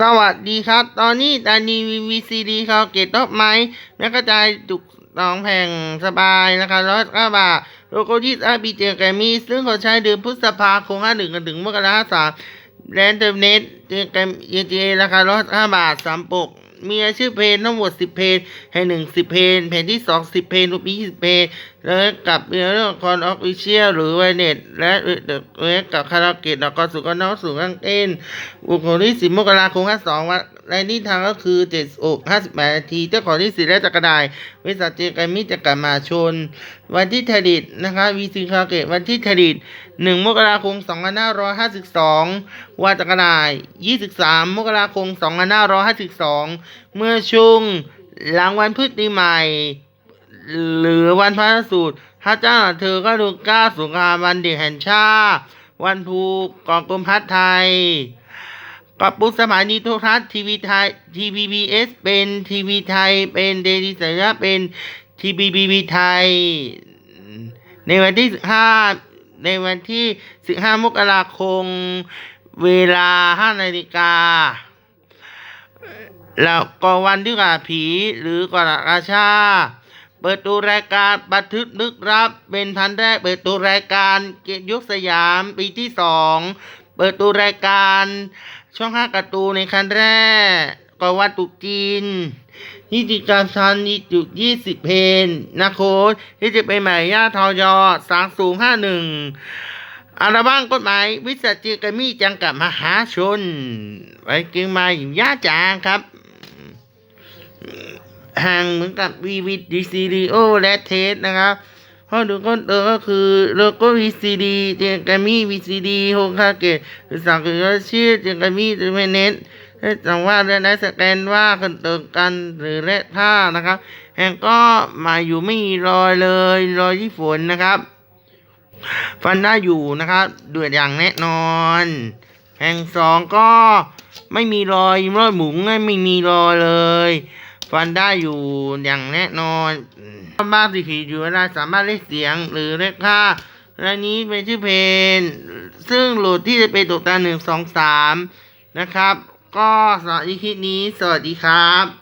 สวัสดีครับ ตอนนี้ตานีวีซีดีเขาเก็ตท็อปไม้และกระจายจุกสองแผงสบายนะคะร้อยก้าบาทโลโก้ที่อาบีเจแกรมีซึ่งเขาใช้เดือนพฤษภาคมห้าหนึ่งกันถึงมกราสามแลนเทอร์เน็ตเจแกรมเจราคาร้อยห้าบาทสามปก มียชื่อเพนทั้งหมด10 เพนงเพงหนึ่งสิเพนงเพนที่ 2 10 เพลงยี่20 เพนแล้วกับเรื่องคอออฟวิเชียลหรือไวเน็ตและเด็กเล็กกับคาราเกะดอกกอสุกนอกสูงกางเต้นบุคคลที่10มกราคม52วันรานี้ทางก็คือ7อก58นาทีเจ้าของที่สิและจักรดายบริษัทเจกามิจะกลัมาชน วันที่ผลิตนะคะวีซีคาราเกตวันที่ผลิต1มกราคม2552วันจักรดาย23มกราคม2552เมื่อช่วงหลังวันพฤติใหม่ หรือวันพระสูตรพระเจ้าเธอก็ดูก้าสุงครามวันเด็กแห่งชาติ วันภูกองกรมพัฒไทยกับปุสถานีโทรทัศน์ทีวีไทยทีวีบีเอสเป็นทีวีไทยเป็นเดลิสัญญาเป็นทีวีบีบีไทย ในวันที่15ในวันที่15มกราคม เวลา5นาฬิกา แล้วก็วันที่กาผีหรือก่อราชา เปิดตัวรายการบันทึกนึกรับ เป็นพันแรกเปิดตัวรายการเกียรติยุคสยามปีที่สองเปิดตัวรายการช่องห้าการ์ตูนในคันแรกก็วันตุจีนนิติกรรชันนิจุดยี่สิบเพนนะโค้ดที่จะเป็นหมายย่าทอยอสางสูงห้าหนึ่ง อัลบั้มกฎหมายวิสาจิกมีจังกับมหาชน ไว้กินมาอยู่ย่าจางครับห่างเหมือนกับวีวิดีซีดีโอและเทสนะครับพราะดูก็เออก็คือโลโก้วีซีดีเจงกามีวีซีดีโฮคาเกตหรือสั่งเกิดชื่อเจงกามีหรือเมเนตให้จังว่าเรื่องนั้สแกนว่ากันเติมกันหรือและท่านะครับแห่งก็มาอยู่ไม่มีรอยเลย รอยที่ฝนนะครับ ฟันได้อยู่นะครับเดือดอย่างแน่นอนแห่งสองก็ไม่มีรอยรอยหมุนไม่มีรอยเลย ฟันได้อยู่อย่างแน่นอนบ้านสีขีดอยู่เวลาสามารถเล่นเสียงหรือเล่นค่าและนี้เป็นชื่อเพลงซึ่งโหลดที่จะเป็นตัวตาหนึ่งสองสามนะครับ ก็สำหรับอีพีนี้ สวัสดีครับ